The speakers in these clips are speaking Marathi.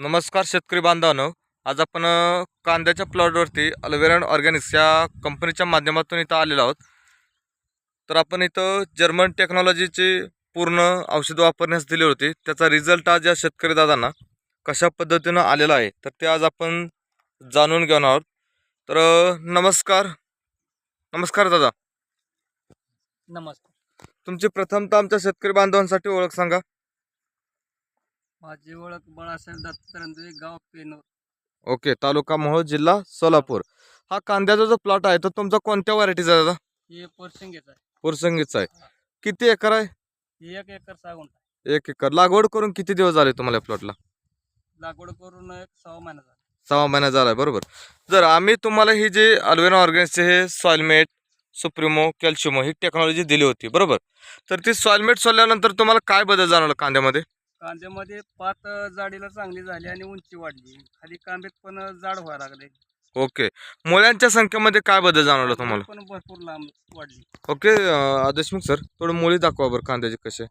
नमस्कार शेतकरी बांधवांनो. आज आपण कांद्याच्या प्लॉटवरती अल्वेरन ऑर्गॅनिक्स या कंपनीच्या माध्यमातून इथं आलेलो आहोत. तर आपण इथं जर्मन टेक्नॉलॉजीची पूर्ण औषध वापरण्यास दिली होती. त्याचा रिझल्ट आज या शेतकरी दादांना कशा पद्धतीनं आलेला आहे तर ते आज आपण जाणून घेणार आहोत. तर नमस्कार. नमस्कार दादा. नमस्कार. तुमची प्रथमतः आमच्या शेतकरी बांधवांसाठी ओळख सांगा. माझी ओळख बाळासाहेब दत्तात्रंदे गाव पेनूर. ओके तालुका मोहोळ जिल्हा सोलापूर. हा कांद्याचा जो प्लॉट आहे तो तुमचा कोणत्या व्हरायटीचा आहे दादा? हे पोरसिंगेच आहे. पुरसंगीचा आहे. किती एकर आहे? हे एक एकर सागून आहे. एक एकर. लागवड करून किती दिवस झाले तुम्हाला प्लॉटला लागवड करून एक सहा महिना झाला. सहा महिना झालाय बरोबर. जर आम्ही तुम्हाला ही जे अल्वेना ऑर्गॅनिकचे हे सॉइलमेट सुप्रिमो कॅल्शियमो ही टेक्नॉलॉजी दिली होती बरोबर. तर ती सॉइलमेट सोडल्यानंतर तुम्हाला काय बदल जाणवला कांद्यामध्ये? कांद्यामध्ये पात जाडीला चांगली झाली आणि उंची वाढली. खाली कांद्यात पण जाड व्हायला लागले. ओके. मुळ्यांच्या संख्येमध्ये काय बदल जाणवला तुम्हाला? पण भरपूर लांब वाढली. ओके अं, देशमुख सर थोडं मुळी दाखवा बरं कांद्याचे कसे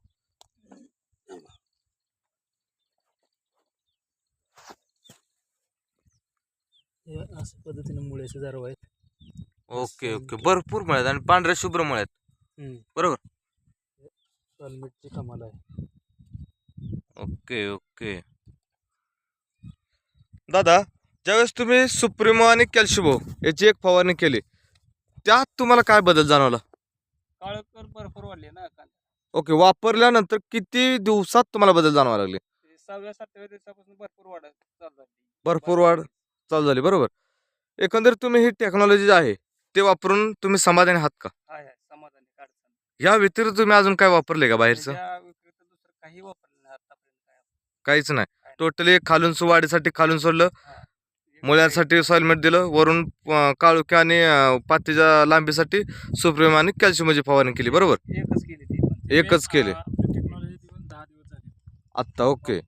हे अशा पद्धतीने दारू आहेत. Okay okay. भरपूर मुळे आहेत आणि पांढऱ्या शुभ्र मुळे आहेत बरोबर. सॉलमिटची कमाल आहे. Okay okay. दादा ज्यावेळेस तुम्ही सुप्रिमो आणि कॅल्शिबो याची एक फवारणी केली त्यात तुम्हाला काय बदल जाणवला? काळकर भरपूर वाढले ना कांदा ओके वापरल्यानंतर किती दिवसात तुम्हाला बदल जाणवा लागले? ते सहाव्या सातव्या दिवसापासून भरपूर वाढत चालू झाली. भरपूर वाढ चालू झाली बरोबर. एकंदरीत तुम्ही ही टेक्नॉलॉजी जी आहे ते वापरून तुम्ही समाधानी आहात का? समाधानी काढताना या व्यतिरिक्त तुम्ही अजून काय वापरले का बाहेरचं? त्याच्या व्यतिरिक्त दुसरं काही वापरलं काहीच नाही. टोटली खालून सु वाढीसाठी खालून सोडलं. मुळ्यांसाठी सॉइलमेट दिलं. वरून अं, काळुकी आणि पातीच्या लांबीसाठी सुप्रिम आणि कॅल्शियमची फवारणी केली. बरोबर? एकच केली झाले. आत्ता ओके.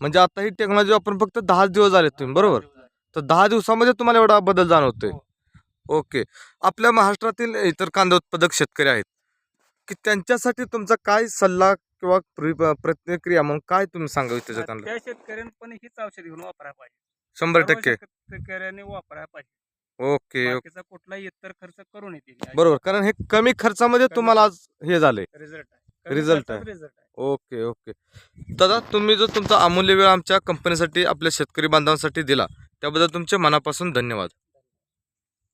म्हणजे आता ही टेक्नॉलॉजी वापरून फक्त दहा दिवस झाले तुम्ही. बरोबर? तर दहा दिवसामध्ये तुम्हाला एवढा बदल जाणवतोय. ओके. आपल्या महाराष्ट्रातील इतर कांदा उत्पादक शेतकरी आहेत. की त्यांच्यासाठी तुमचा काय सल्ला किंवा प्रि- प्रतिक्रिया? म्हणून काय तुम्ही सांगावी त्याच्या त्यांना त्या शेतकऱ्यांनी पण हीच औषध घेऊन वापरायला पाहिजे. शंभर सर्व टक्के. शेतकऱ्यांनी वापरायला पाहिजे. Okay okay. बाकीचा कुठलाही इतर खर्च करून येते बरोबर कारण हे कमी खर्चामध्ये तुम्हाला आज हे झाले रिझल्ट आहे. Result आहे. रिझल्ट आहे. Okay okay. दादा तुम्ही जो तुमचा अमूल्य वेळ आमच्या कंपनीसाठी आपल्या शेतकरी बांधवांसाठी दिला त्याबद्दल तुमचे मनापासून धन्यवाद.